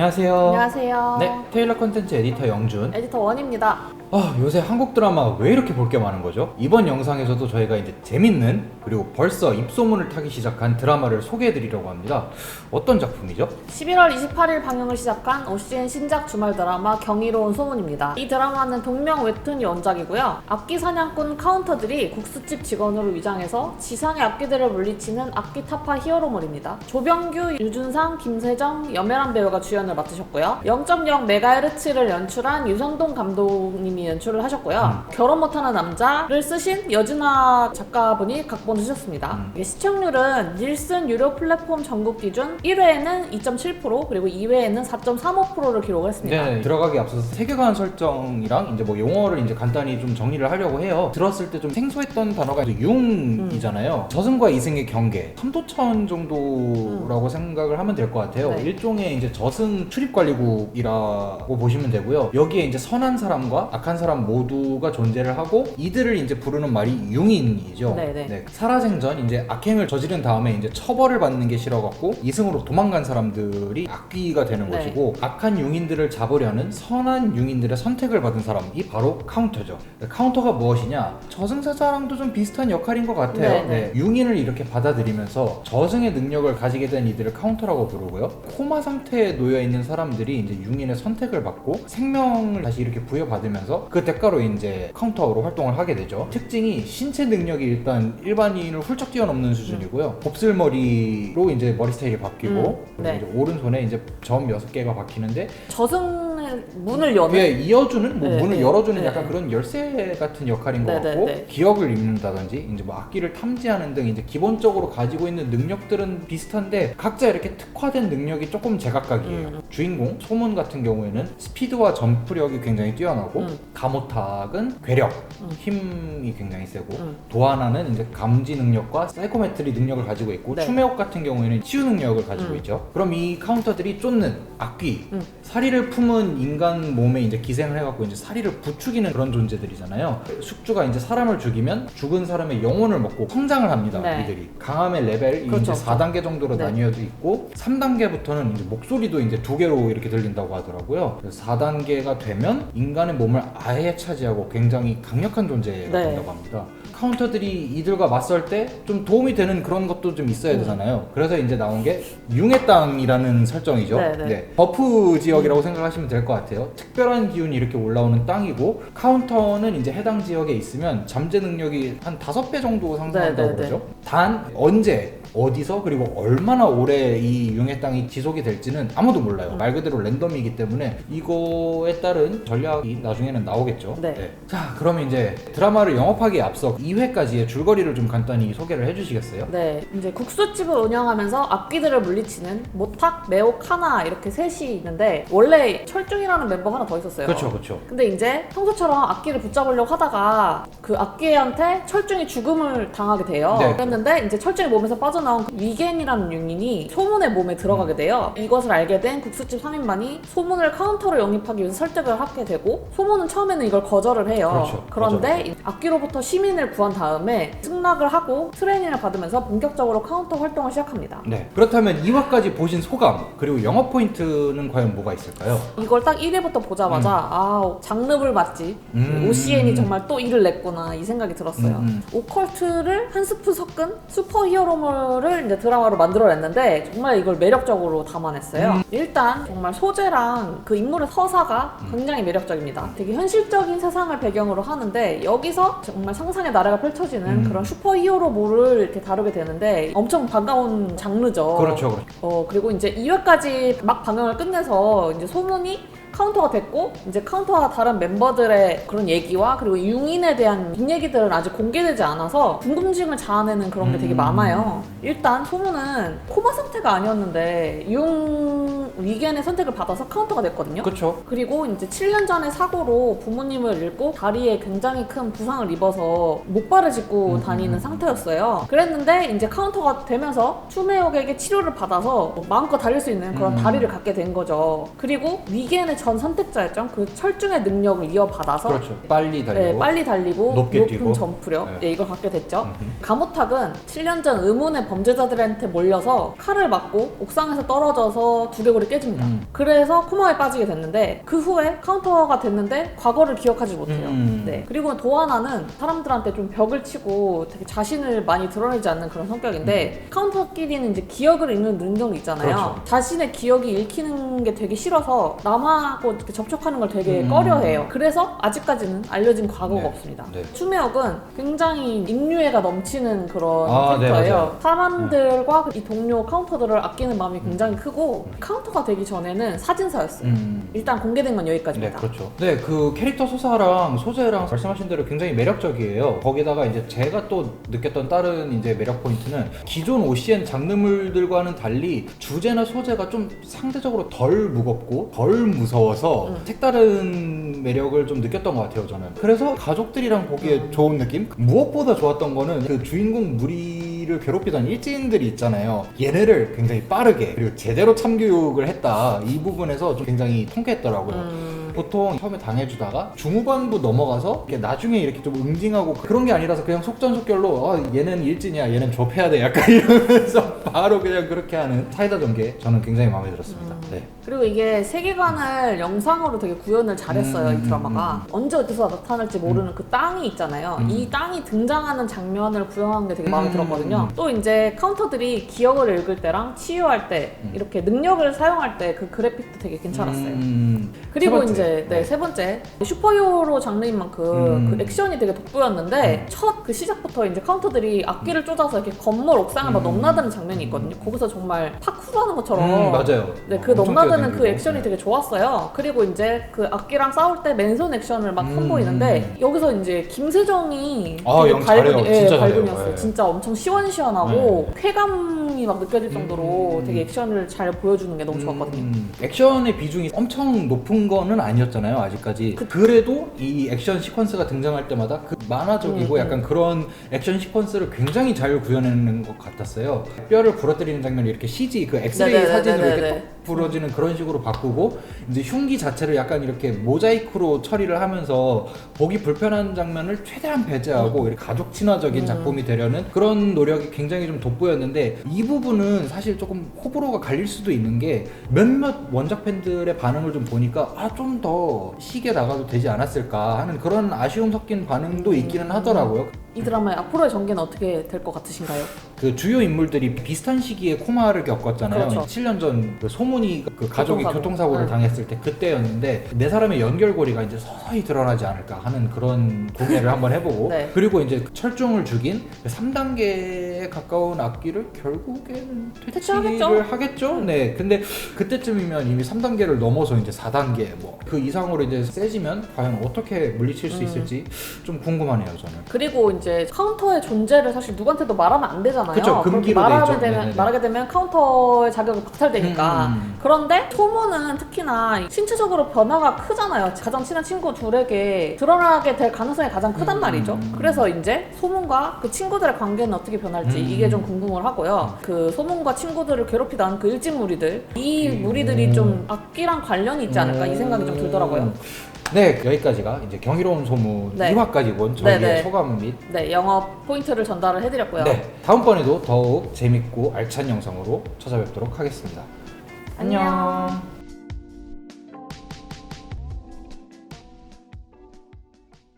안녕하세요. 안녕하세요. 네, 테일러 컨텐츠 에디터 영준. 에디터 원입니다. 아, 요새 한국 드라마가 왜 이렇게 볼 게 많은 거죠? 이번 영상에서도 저희가 이제 재밌는 그리고 벌써 입소문을 타기 시작한 드라마를 소개해 드리려고 합니다. 어떤 작품이죠? 11월 28일 방영을 시작한 OCN 신작 주말 드라마 경이로운 소문입니다. 이 드라마는 동명 웹툰이 원작이고요. 악기 사냥꾼 카운터들이 국수집 직원으로 위장해서 지상의 악기들을 물리치는 악기 타파 히어로물입니다. 조병규, 유준상, 김세정, 염혜란 배우가 주연 을 맡으셨고요. 0.0MHz를 연출한 유성동 감독님이 연출을 하셨고요. 결혼 못하는 남자를 쓰신 여진아 작가분이 각본을 쓰셨습니다. 음. 이게 시청률은 닐슨 유료 플랫폼 전국 기준 1회에는 2.7% 그리고 2회에는 4.35%를 기록을 했습니다. 네, 들어가기 앞서서 세계관 설정이랑 이제 뭐 용어를 이제 간단히 좀 정리를 하려고 해요. 들었을 때 좀 생소했던 단어가 이제 융이잖아요. 저승과 이승의 경계, 삼도천 정도라고 생각을 하면 될 것 같아요. 네. 일종의 이제 저승 출입 관리국이라고 보시면 되고요. 여기에 이제 선한 사람과 악한 사람 모두가 존재를 하고 이들을 이제 부르는 말이 융인이죠. 네네. 살아생전 이제 악행을 저지른 다음에 이제 처벌을 받는 게 싫어갖고 이승으로 도망간 사람들이 악귀가 되는 네. 것이고 악한 융인들을 잡으려는 선한 융인들의 선택을 받은 사람이 바로 카운터죠. 카운터가 무엇이냐? 저승사자랑도 좀 비슷한 역할인 것 같아요. 네, 네. 네, 융인을 이렇게 받아들이면서 저승의 능력을 가지게 된 이들을 카운터라고 부르고요. 코마 상태에 놓여 있는 사람들이 이제 융인의 선택을 받고 생명을 다시 이렇게 부여받으면서 그 대가로 이제 카운터로 활동을 하게 되죠. 특징이 신체 능력이 일단 일반인을 훌쩍 뛰어넘는 수준이고요. 곱슬머리로 이제 머리 스타일이 바뀌고 음, 네. 이제 오른손에 이제 점 6개가 박히는데 저승 의 문을 여는 위에 이어주는 뭐 네, 문을 네. 열어주는 네. 약간 그런 열쇠 같은 역할인 것 네, 네, 같고 네. 기억을 읽는다든지 이제 뭐 악기를 탐지하는 등 이제 기본적으로 가지고 있는 능력들은 비슷한데 각자 이렇게 특화된 능력이 조금 제각각이에요. 음. 주인공 소문 같은 경우에는 스피드와 점프력이 굉장히 뛰어나고 음. 가모탁은 괴력, 음. 힘이 굉장히 세고 음. 도하나는 이제 감지 능력과 사이코메트리 능력을 가지고 있고 네. 추메옥 같은 경우에는 치유 능력을 가지고 음. 있죠. 그럼 이 카운터들이 쫓는 악귀, 음. 사리를 품은 인간 몸에 이제 기생을 해갖고 이제 사리를 부추기는 그런 존재들이잖아요. 숙주가 이제 사람을 죽이면 죽은 사람의 영혼을 먹고 성장을 합니다. 네. 이들이 강함의 레벨이 그렇죠. 이제 4단계 정도로 네. 나뉘어져 있고 3단계부터는 이제 목소리도 이제 두 개로 이렇게 들린다고 하더라고요. 그래서 4단계가 되면 인간의 몸을 아예 차지하고 굉장히 강력한 존재가 네. 된다고 합니다. 카운터들이 이들과 맞설 때 좀 도움이 되는 그런 것도 좀 있어야 음. 되잖아요. 그래서 이제 나온 게 융의 땅이라는 설정이죠. 네, 네. 버프 지역이라고 생각하시면 될것 같아요. 특별한 기운이 이렇게 올라오는 땅이고 카운터는 이제 해당 지역에 있으면 잠재 능력이 한 다섯 배 정도 상승한다고 네, 네, 그러죠. 단 언제 어디서 그리고 얼마나 오래 이 융의 땅이 지속이 될지는 아무도 몰라요. 음. 말 그대로 랜덤이기 때문에 이거에 따른 전략이 나중에는 나오겠죠. 네. 자, 그러면 이제 드라마를 영업하기에 앞서 2회까지의 줄거리를 좀 간단히 소개를 해주시겠어요? 네, 이제 국수집을 운영하면서 악기들을 물리치는 모탁, 매옥, 하나 이렇게 셋이 있는데 원래 철 중이라는 멤버가 하나 더 있었어요. 그렇죠, 그렇죠. 근데 이제 평소처럼 악기를 붙잡으려고 하다가 그 악기한테 철중이 죽음을 당하게 돼요. 네. 그랬는데 이제 철중이 몸에서 빠져나온 그 위겐이라는 융인이 소문의 몸에 들어가게 음. 돼요. 이것을 알게 된 국수집 상인반이 소문을 카운터로 영입하기 위해서 설득을 하게 되고 소문은 처음에는 이걸 거절을 해요. 그렇죠. 그런데 거절을 이 악기로부터 시민을 구한 다음에 승낙을 하고 트레이닝을 받으면서 본격적으로 카운터 활동을 시작합니다. 네. 그렇다면 2화까지 보신 소감 그리고 영업 포인트는 과연 뭐가 있을까요? 이걸 딱 1회부터 보자마자 아 장르불 맛집 음. OCN이 정말 또 일을 냈구나 이 생각이 들었어요. 음, 음. 오컬트를 한 스푼 섞은 슈퍼 히어로물을 이제 드라마로 만들어냈는데 정말 이걸 매력적으로 담아냈어요. 음. 일단 정말 소재랑 그 인물의 서사가 음. 굉장히 매력적입니다. 되게 현실적인 세상을 배경으로 하는데 여기서 정말 상상의 나라가 펼쳐지는 음. 그런 슈퍼 히어로물을 이렇게 다루게 되는데 엄청 반가운 장르죠. 그렇죠, 그렇죠. 어 그리고 이제 2회까지 막 방영을 끝내서 이제 소문이 카운터가 됐고 이제 카운터와 다른 멤버들의 그런 얘기와 그리고 융인에 대한 뒷얘기들은 아직 공개되지 않아서 궁금증을 자아내는 그런 게 되게 음. 많아요. 일단 소문은 코마 상태가 아니었는데 융 위겐의 선택을 받아서 카운터가 됐거든요. 그렇죠. 그리고 이제 7년 전에 사고로 부모님을 잃고 다리에 굉장히 큰 부상을 입어서 목발을 짚고 음, 다니는 음. 상태였어요. 그랬는데 이제 카운터가 되면서 추메옥에게 치료를 받아서 마음껏 달릴 수 있는 그런 음. 다리를 갖게 된 거죠. 그리고 위겐의 전 선택자였죠. 그 철중의 능력을 이어받아서 그렇죠. 빨리 달리고. 네, 빨리 달리고 높게 높은 뛰고. 점프력 네. 네, 이걸 갖게 됐죠. 음흠. 가모탁은 7년 전 의문의 범죄자들한테 몰려서 칼을 맞고 옥상에서 떨어져서 두개골이 깨집니다. 음. 그래서 코마에 빠지게 됐는데 그 후에 카운터가 됐는데 과거를 기억하지 못해요. 음. 네. 그리고 도하나는 사람들한테 좀 벽을 치고 되게 자신을 많이 드러내지 않는 그런 성격인데 카운터끼리는 이제 기억을 읽는 능력이 있잖아요. 음. 그렇죠. 자신의 기억이 읽히는 게 되게 싫어서 남하고 이렇게 접촉하는 걸 되게 음. 꺼려해요. 그래서 아직까지는 알려진 과거가 네. 없습니다. 네. 추매역은 굉장히 인류애가 넘치는 그런 아, 네, 캐릭터예요. 맞아요. 사람들과 이 동료 카운터들을 아끼는 마음이 굉장히 크고 카운터가 되기 전에는 사진사였어요. 음. 일단 공개된 건 네, 여기까지입니다. 그렇죠. 네, 그 캐릭터 소사랑 소재랑 말씀하신 대로 굉장히 매력적이에요. 거기다가 이제 제가 또 느꼈던 다른 이제 매력 포인트는 기존 OCN 장르물들과는 달리 주제나 소재가 좀 상대적으로 덜 무겁고 덜 무서워서 음. 색다른 매력을 좀 느꼈던 것 같아요, 저는. 그래서 가족들이랑 보기에 좋은 느낌? 무엇보다 좋았던 거는 그 주인공 무리 를 괴롭히던 일진들이 있잖아요. 얘네를 굉장히 빠르게 그리고 제대로 참교육을 했다. 이 부분에서 좀 굉장히 통쾌했더라고요. 음, 보통 처음에 당해주다가 중후반부 넘어가서 이렇게 나중에 이렇게 좀 응징하고 그런 게 아니라서 그냥 속전속결로 아, 얘는 일진이야 얘는 좁혀야 돼 약간 이러면서 바로 그냥 그렇게 하는 사이다 전개 저는 굉장히 마음에 들었습니다. 음. 네. 그리고 이게 세계관을 영상으로 되게 구현을 잘했어요 음, 이 드라마가 언제 어디서 나타날지 모르는 그 땅이 있잖아요 음. 이 땅이 등장하는 장면을 구현한 게 되게 마음에 음, 들었거든요 음. 또 이제 카운터들이 기억을 읽을 때랑 치유할 때 음. 이렇게 능력을 사용할 때 그 그래픽도 되게 괜찮았어요 음, 그리고 세 번째. 이제 네, 세 번째 슈퍼히어로 장르인 만큼 음. 그 액션이 되게 돋보였는데 첫 그 시작부터 이제 카운터들이 악기를 쫓아서 이렇게 건물 옥상을 막 음. 넘나드는 장면이 있거든요. 거기서 정말 파쿠르 하는 것처럼 음, 맞아요. 네, 어, 그 엄청 넘나드는 뛰어다니고. 그 액션이 네. 되게 좋았어요. 그리고 이제 그 악기랑 싸울 때 맨손 액션을 막 음. 선보이는데 여기서 이제 김세정이 아, 되게 영 잘해요. 예, 진짜 잘해요. 발군이었어요. 네. 진짜 엄청 시원시원하고 쾌감이 막 느껴질 정도로 음. 되게 액션을 잘 보여주는 게 너무 좋았거든요. 음, 액션의 비중이 엄청 높은 거는 아니 었잖아요 아직까지 그, 래도이 액션 시퀀스가 등장할 때마다 그 만화적이고 음, 음. 약간 그런 액션 시퀀스를 굉장히 잘 구현해낸 것 같았어요 뼈를 부러뜨리는 장면이 이렇게 CG 그 엑스레이 네네네네네. 사진으로 이렇게 톡 부러지는 그런 식으로 바꾸고 이제 흉기 자체를 약간 이렇게 모자이크로 처리를 하면서 보기 불편한 장면을 최대한 배제하고 이렇게 가족 친화적인 음. 작품이 되려는 그런 노력이 굉장히 좀 돋보였는데 이 부분은 사실 조금 호불호가 갈릴 수도 있는 게 몇몇 원작 팬들의 반응을 좀 보니까 아좀더 시게 나가도 되지 않았을까 하는 그런 아쉬움 섞인 반응도 있기는 하더라고요. 이 드라마의 앞으로의 전개는 어떻게 될 것 같으신가요? 그 주요 인물들이 비슷한 시기에 코마를 겪었잖아요. 그렇죠. 7년 전그 소문이 그 가족이 교통사고. 교통사고를 응. 당했을 때 그때였는데 네 사람의 연결고리가 이제 서서히 드러나지 않을까 하는 그런 고민을 한번 해보고 네. 그리고 이제 그 철중을 죽인 3단계에 가까운 악기를 결국에는 퇴치하겠죠? 퇴치를 하겠죠. 네. 근데 그때쯤이면 이미 3단계를 넘어서 이제 4단계 뭐 그 이상으로 이제 세지면 과연 어떻게 물리칠 수 음. 있을지 좀 궁금하네요, 저는. 그리고 이제 카운터의 존재를 사실 누구한테도 말하면 안 되잖아요. 그쵸, 그렇게 금기로 돼 말하면 있죠. 되면 네네네. 말하게 되면 카운터의 자격이 박탈되니까. 음. 그런데 소문은 특히나 신체적으로 변화가 크잖아요. 가장 친한 친구 둘에게 드러나게 될 가능성이 가장 크단 음. 말이죠. 그래서 이제 소문과 그 친구들의 관계는 어떻게 변할지 음. 이게 좀 궁금을 하고요. 그 소문과 친구들을 괴롭히던 그 일진 무리들 이 음. 무리들이 좀 악기랑 관련이 있지 않을까 이 생각이 좀 들더라고요. 네, 여기까지가 이제 경이로운 소문 네. 2화까지 본 저희의 네 네. 소감 및 네, 영업 포인트를 전달을 해드렸고요. 네, 다음번에도 더욱 재밌고 알찬 영상으로 찾아뵙도록 하겠습니다. 안녕. 안녕.